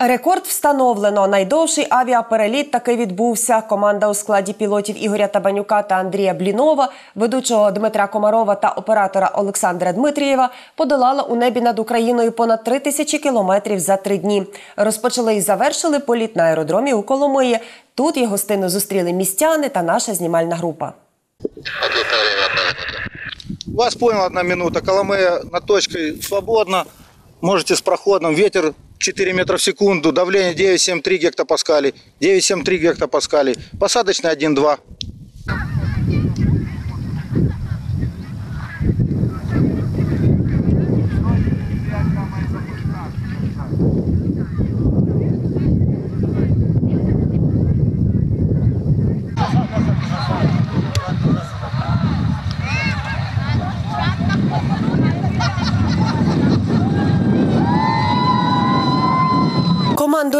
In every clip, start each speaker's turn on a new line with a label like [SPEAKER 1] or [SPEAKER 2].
[SPEAKER 1] Рекорд встановлено. Найдовший авіапереліт таки відбувся. Команда у складі пілотів Ігоря Табанюка та Андрія Блінова, ведучого Дмитра Комарова та оператора Олександра Дмитрієва подолала у небі над Україною понад три тисячі кілометрів за три дні. Розпочали і завершили політ на аеродромі у Коломиї. Тут їх гостину зустріли містяни та наша знімальна група.
[SPEAKER 2] Вас понял, одна минута. Коломея на точке свободно. Можете с проходом. Ветер 4 метра в секунду. Давление 9,73 гектопаскалей. 9,73 гектопаскалей. Посадочный 1,2.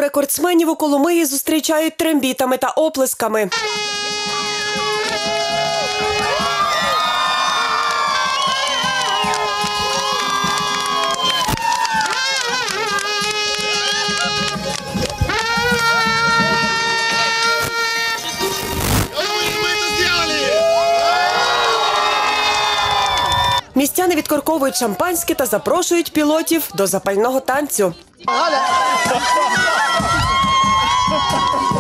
[SPEAKER 1] Рекордсменів у Коломиї зустрічають трембітами та оплесками. Містяни відкорковують шампанське та запрошують пілотів до запального танцю. Thank you.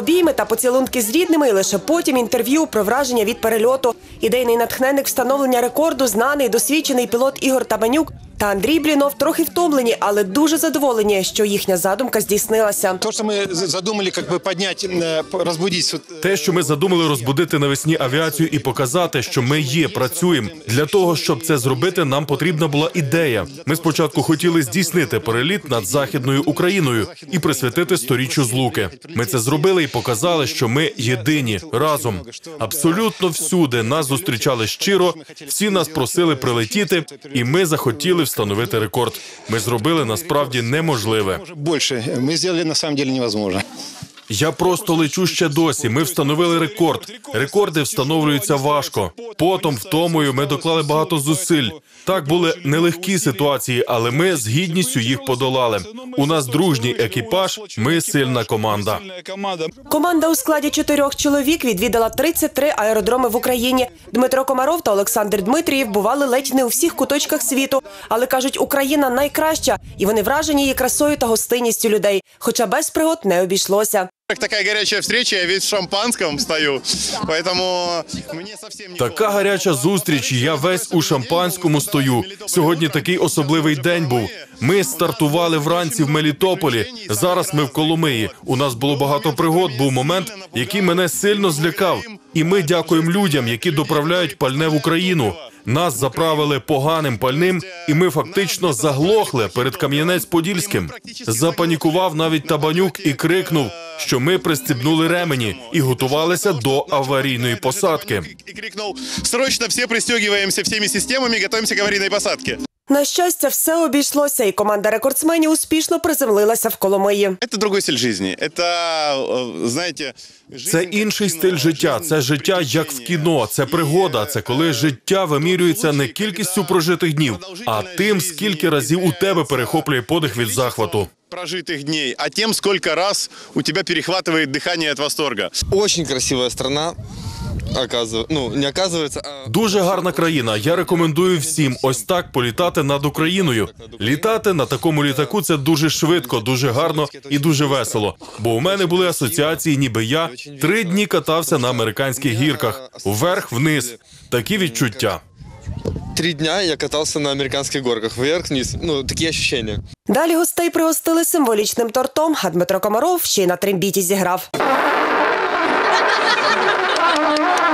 [SPEAKER 1] Обійми та поцілунки з рідними, і лише потім інтерв'ю про враження від перельоту. Ідейний натхненник встановлення рекорду, знаний досвідчений пілот Ігор Табанюк та Андрій Блінов трохи втомлені, але дуже задоволені, що їхня задумка здійснилася.
[SPEAKER 3] То, что мы з- задумали как бы поднять, э, п- разбудить вот, э,
[SPEAKER 4] Те, що ми задумали розбудити навесні авіацію і показати, що ми є, працюємо. Для того, щоб це зробити, нам потрібна була ідея. Ми спочатку хотіли здійснити переліт над західною Україною і присвятити сторіччю злуки. Ми це зробили і показали, що ми єдині разом. Абсолютно всюди нас зустрічали щиро. Всі нас просили прилетіти, і ми захотіли встановити рекорд. Ми зробили насправді неможливе.
[SPEAKER 3] Більше ми зробили, насправді невозможно.
[SPEAKER 4] Я просто лечу ще досі. Ми встановили рекорд. Рекорди встановлюються важко. Потом, втомою, ми доклали багато зусиль. Так були нелегкі ситуації, але ми з гідністю їх подолали. У нас дружній екіпаж. Ми сильна команда.
[SPEAKER 1] Команда у складі чотирьох чоловік відвідала 33 аеродроми в Україні. Дмитро Комаров та Олександр Дмитрієв бували ледь не у всіх куточках світу, але кажуть, Україна найкраща, і вони вражені її красою та гостинністю людей. Хоча без пригод не обійшлося.
[SPEAKER 5] Как такая горячая встреча, я весь в шампанском стою, поэтому мне совсем не
[SPEAKER 4] Така гаряча зустріч. Я весь у шампанському стою. Сьогодні такий особливий день був. Ми стартували вранці в Мелітополі. Зараз ми в Коломиї. У нас було багато пригод. Був момент, який мене сильно злякав. І ми дякуємо людям, які доправляють пальне в Україну. Нас заправили поганим пальним, і ми фактично заглохли перед Кам'янець-Подільським. Запанікував навіть табанюк і крикнув, що ми пристібнули ремені і готувалися до аварійної посадки.
[SPEAKER 5] І крикнув срочно всі пристегуємося всіми системами, готовимся до аварійної посадке.
[SPEAKER 1] На щастя, все обійшлося, і команда рекордсменів успішно приземлилася в Коломиї.
[SPEAKER 5] Это другой стиль жизни. Это, э, знаете... жизнь
[SPEAKER 4] Це
[SPEAKER 5] как
[SPEAKER 4] інший
[SPEAKER 5] кино,
[SPEAKER 4] стиль життя.
[SPEAKER 5] жизнь
[SPEAKER 4] Це життя як в кіно. Це пригода. Це коли життя вимірюється не кількістю прожитих днів, а тим, скільки разів у тебе перехоплює подих від захвату.
[SPEAKER 5] прожитых дней, а тем, сколько раз у тебя перехватывает дыхание от восторга.
[SPEAKER 6] Очень красивая страна, оказывается. Ну, не оказывается, а
[SPEAKER 4] Дуже гарна країна. Я рекомендую всім ось так політати над Україною. Літати на такому літаку це дуже швидко, дуже гарно і дуже весело. Бо у мене були асоціації, ніби я три дні катався на американських гірках, вверх вниз. Такі відчуття.
[SPEAKER 6] три дня я катался на американских горках, вверх-вниз. Ну, такие ощущения.
[SPEAKER 1] Далі гостей пригостили символічним тортом, а Дмитро Комаров ще й на трембіті зіграв. Oh, my God.